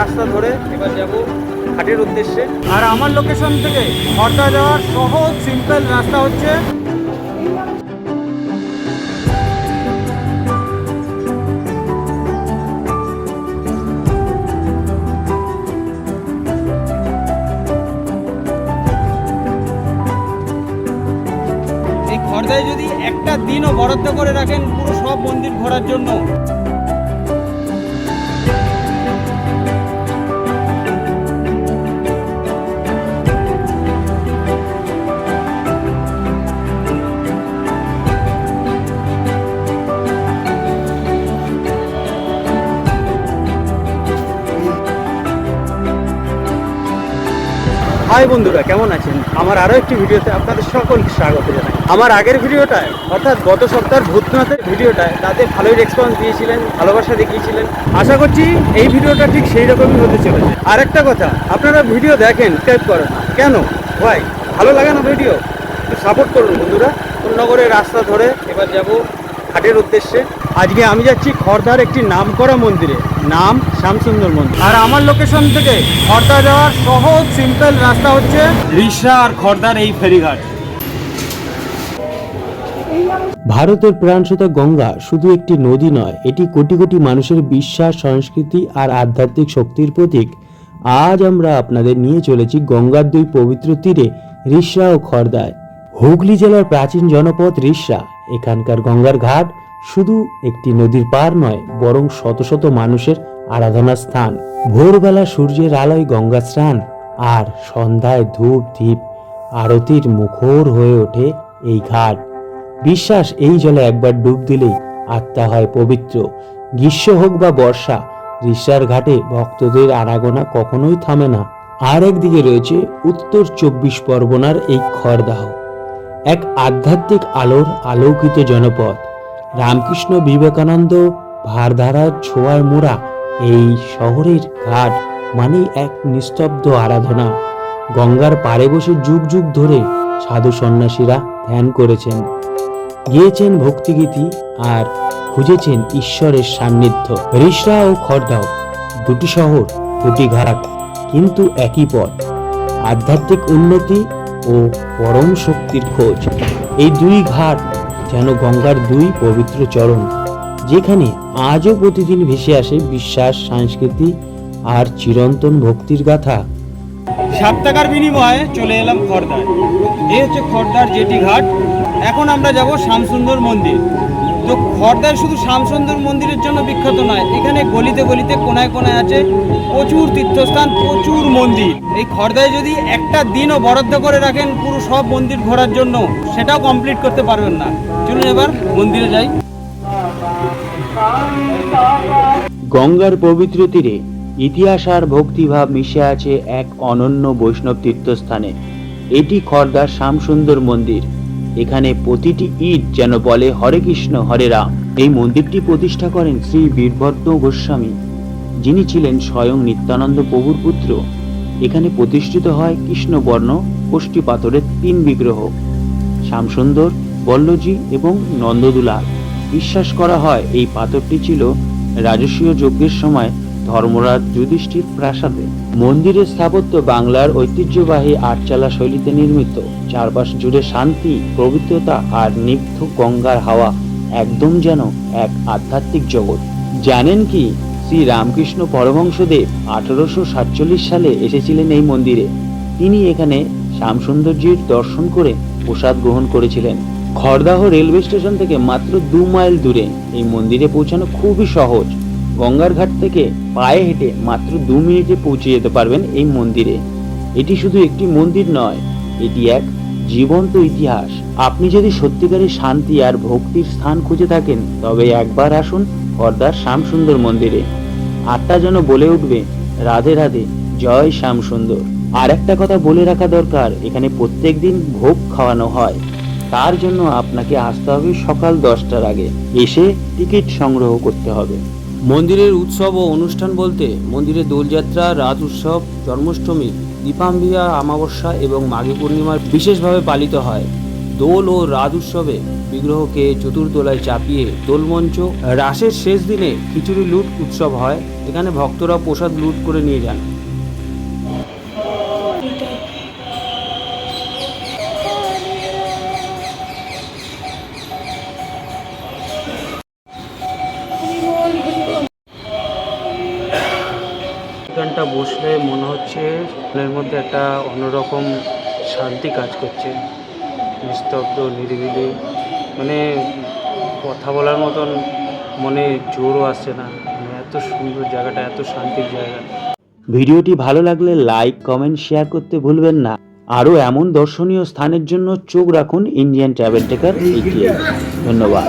রাস্তা ধরে এবার যাব ঘাটের উদ্দেশ্যে। আর আমার লোকেশন থেকে খর্দা যাওয়ার সহজ সিম্পল রাস্তা হচ্ছে যদি একটা দিনও বরাদ্দ করে রাখেন, পুরো সব মন্দির ঘোরার জন্য। হাই বন্ধুরা, কেমন আছেন? আমার আরও একটি ভিডিওতে আপনাদের সকলকে স্বাগত জানাই। আমার আগের ভিডিওটায়, অর্থাৎ গত সপ্তাহের ভূতনাথের ভিডিওটায় তাতে ভালোই রেসপন্স দিয়েছিলেন, ভালোবাসা দেখিয়েছিলেন। আশা করছি এই ভিডিওটা ঠিক সেই রকমই হতে চলেছে। আর একটা কথা, আপনারা ভিডিও দেখেন সাবস্ক্রাইব করেন কেন? ভাই, ভালো লাগে না ভিডিও? সাপোর্ট করুন বন্ধুরা। নগরের রাস্তা ধরে এবার যাব ঘাটের উদ্দেশ্যে। আজকে আমি যাচ্ছি খর্দার একটি নামকরা মন্দিরে। নাম শ্যামসুন্দর মন্দির। আর আমার লোকেশন থেকে খর্দা যাওয়ার সহজ সিম্পল রাস্তা হচ্ছে রিসা আর খর্দার এই ফেরিঘাট। ভারতের প্রাণসুতা গঙ্গা শুধু একটি নদী নয় এটি কোটি কোটি মানুষের বিশ্বাস সংস্কৃতি আর আধ্যাত্মিক শক্তির প্রতীক। আজ আমরা আপনাদের নিয়ে চলেছি গঙ্গার দুই পবিত্র তীরে রিসরা ও খর্দায়। হুগলি জেলার প্রাচীন জনপদ রিসরা এখানকার গঙ্গার ঘাট শুধু একটি নদীর পার নয়, বরং শত শত মানুষের আরাধনার স্থান ভোরবেলা সূর্যের আলোয় গঙ্গা স্নান আর সন্ধ্যায় ধূপ দ্বীপ আরতির মুখর হয়ে ওঠে এই ঘাট। বিশ্বাস, এই জলে একবার ডুব দিলেই আত্মা হয় পবিত্র। গ্রীষ্ম হোক বা বর্ষা, রিসার ঘাটে ভক্তদের আনাগোনা কখনোই থামে না। আর একদিকে রয়েছে উত্তর চব্বিশ পরগনার এই খড়দাহ। এক আধ্যাত্মিক আলোর আলোকিত জনপদ। রামকৃষ্ণ বিবেকানন্দ ভারধারার ছোঁয়ায় মোড়া এই শহরের ঘাট মানে এক নিস্তব্ধ আরাধনা। গঙ্গার পাড়ে বসে যুগ যুগ ধরে সাধু সন্ন্যাসীরা ধ্যান করেছেন। গেয়েছেন ভক্তিগীতি আর খুঁজেছেন ঈশ্বরের সান্নিধ্য। রিসরা ও খড়দাও দুটি শহর, দুটি ঘাট, কিন্তু একই পথ, আধ্যাত্মিক উন্নতি ও পরম শক্তির খোঁজ। এই দুই ঘাট যেন গঙ্গার দুই পবিত্র চরণ, যেখানে আজও প্রতিদিন ভেসে আসে বিশ্বাস, সংস্কৃতি আর চিরন্তন ভক্তির গাথা। সাত টাকার বিনিময়ে চলে এলাম খর্দার এই হচ্ছে খর্দার জেটি ঘাট। এখন আমরা যাব শ্যামসুন্দর মন্দির। তো খর্দায় শুধু শ্যামসুন্দর মন্দিরের জন্য বিখ্যাত নয়, এখানে গলিতে গলিতে, কোনায় কোনায় আছে প্রচুর তীর্থস্থান, প্রচুর মন্দির। এই খর্দায় যদি একটা দিনও বরাদ্দ করে রাখেন পুরো সব মন্দির ঘোরার জন্য, সেটাও কমপ্লিট করতে পারবেন না। চলুন এবার মন্দিরে যাই। গঙ্গার পবিত্র তীরে ইতিহাস আর ভক্তিভাব মিশে আছে এক অনন্য বৈষ্ণব তীর্থস্থানে। এটি খর্দার শ্যামসুন্দর মন্দির। এখানে প্রতিটি ইট যেন বলে হরে কৃষ্ণ, হরে রাম। এই মন্দিরটি প্রতিষ্ঠা করেন শ্রী বীরভদ্র গোস্বামী, যিনি ছিলেন স্বয়ং নিত্যানন্দ প্রভুর পুত্র। এখানে প্রতিষ্ঠিত হয় কৃষ্ণবর্ণ কোষ্ঠী পাথরের তিন বিগ্রহ, শ্যামসুন্দর, বল্লজি এবং নন্দদুলাল। বিশ্বাস করা হয় এই পাথরটি ছিল রাজস্বীয় যজ্ঞের সময় ধর্মরাজ যুধিষ্ঠির প্রাসাদে মন্দিরের স্থাপত্য বাংলার ঐতিহ্যবাহী আটচালা শৈলীতে নির্মিত। চারপাশ জুড়ে শান্তি, পবিত্রতা আর নিগ্ধ গঙ্গার হাওয়া একদম যেন এক আধ্যাত্মিক জগৎ। জানেন কি শ্রী রামকৃষ্ণ পরমহংসদেব আঠারোশো সাতচল্লিশ সালে এসেছিলেন এই মন্দিরে। তিনি এখানে শ্যামসুন্দরজির দর্শন করে প্রসাদ গ্রহণ করেছিলেন। খড়দাহ রেলওয়ে স্টেশন থেকে মাত্র দু মাইল দূরে এই মন্দিরে পৌঁছানো খুবই সহজ। গঙ্গার ঘাট থেকে পায়ে হেঁটে মাত্র দু মিনিটে পৌঁছে যেতে পারবেন এই মন্দিরে। এটি শুধু একটি মন্দির নয়, এটি এক জীবন্ত ইতিহাস। আপনি যদি সত্যিকারের শান্তি আর ভক্তির স্থান খুঁজে থাকেন, তবে একবার আসুন খর্দার শ্যামসুন্দর মন্দিরে। আটটা যেন বলে উঠবে, রাধে রাধে, জয় শ্যামসুন্দর। আর একটা কথা বলে রাখা দরকার, এখানে প্রত্যেকদিন ভোগ খাওয়ানো হয়। তার জন্য আপনাকে আসতে হবে সকাল দশটার আগে। এসে টিকিট সংগ্রহ করতে হবে। মন্দিরের উৎসব ও অনুষ্ঠান বলতে মন্দিরে দোলযাত্রা, রাত উৎসব, জন্মাষ্টমী, দীপাম্বিয়া, অমাবস্যা এবং মাঘী পূর্ণিমার বিশেষভাবে পালিত হয়। দোল ও রাত উৎসবে বিগ্রহকে চতুর্দোলায় চাপিয়ে দোলমঞ্চ। রাসের শেষ দিনে খিচুড়ি লুট উৎসব হয়। এখানে ভক্তরা প্রসাদ লুট করে নিয়ে যান। এখানটা বসলে মনে হচ্ছে মনের মধ্যে একটা অন্যরকম শান্তি কাজ করছে। নিস্তব্ধ, নিরিবিলি মানে কথা বলার মতন মনে জোরও আসছে না। মানে এত সুন্দর জায়গাটা, এত শান্তির জায়গা। ভিডিওটি ভালো লাগলে লাইক, কমেন্ট, শেয়ার করতে ভুলবেন না। আরও এমন দর্শনীয় স্থানের জন্য চোখ রাখুন ইন্ডিয়ান ট্রাভেল টেকার ধন্যবাদ।